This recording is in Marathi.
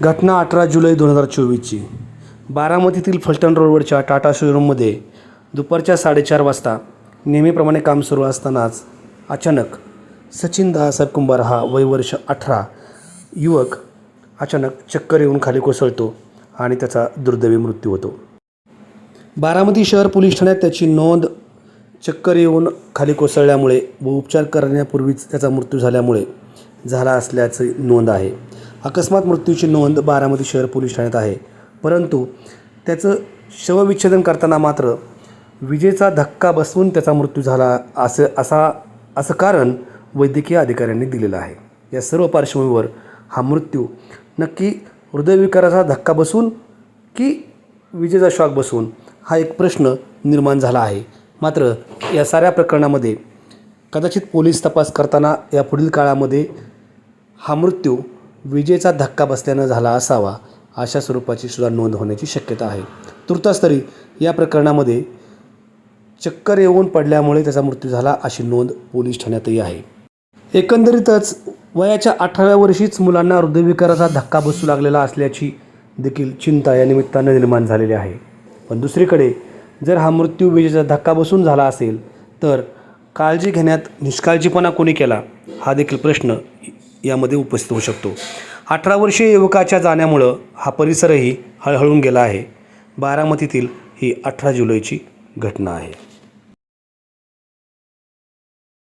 घटना अठरा जुलै दोन हजार चोवीसची. बारामतीतील फलटण रोडवरच्या टाटा शोरूममध्ये दुपारच्या साडेचार वाजता नेहमीप्रमाणे काम सुरू असतानाच अचानक सचिन दहासाहेब कुंभार हा वयवर्ष अठरा युवक अचानक चक्कर येऊन खाली कोसळतो आणि त्याचा दुर्दैवी मृत्यू होतो. बारामती शहर पोलीस ठाण्यात त्याची नोंद चक्कर येऊन खाली कोसळल्यामुळे व उपचार करण्यापूर्वीच त्याचा मृत्यू झाल्यामुळे झाला असल्याची नोंद आहे. अकस्मात मृत्यूची नोंद बारामती शहर पोलीस ठाण्यात आहे. परंतु त्याचं शवविच्छेदन करताना मात्र विजेचा धक्का बसवून त्याचा मृत्यू झाला असं असा असं कारण वैद्यकीय अधिकाऱ्यांनी दिलेलं आहे. या सर्व पार्श्वभूमीवर हा मृत्यू नक्की हृदयविकाराचा धक्का बसून की विजेचा शॉक बसून हा एक प्रश्न निर्माण झाला आहे. मात्र या साऱ्या प्रकरणामध्ये कदाचित पोलीस तपास करताना या पुढील काळामध्ये हा मृत्यू विजेचा धक्का बसल्यानं झाला असावा अशा स्वरूपाची सुद्धा नोंद होण्याची शक्यता आहे. तुर्तास तरी या प्रकरणामध्ये चक्कर येऊन पडल्यामुळे त्याचा मृत्यू झाला अशी नोंद पोलीस ठाण्यातही आहे. एकंदरीतच वयाच्या अठराव्या वर्षीच मुलांना हृदयविकाराचा धक्का बसू लागलेला असल्याची देखील चिंता या निमित्तानं निर्माण झालेली आहे. पण दुसरीकडे जर हा मृत्यू विजेचा धक्का बसून झाला असेल तर काळजी घेण्यात निष्काळजीपणा कोणी केला हा देखील प्रश्न यामध्ये उपस्थित होऊ शकतो. अठरा वर्षीय युवकाच्या जाण्यामुळं हा परिसरही हळहळून गेला आहे. बारामतीतील ही अठरा जुलैची घटना आहे.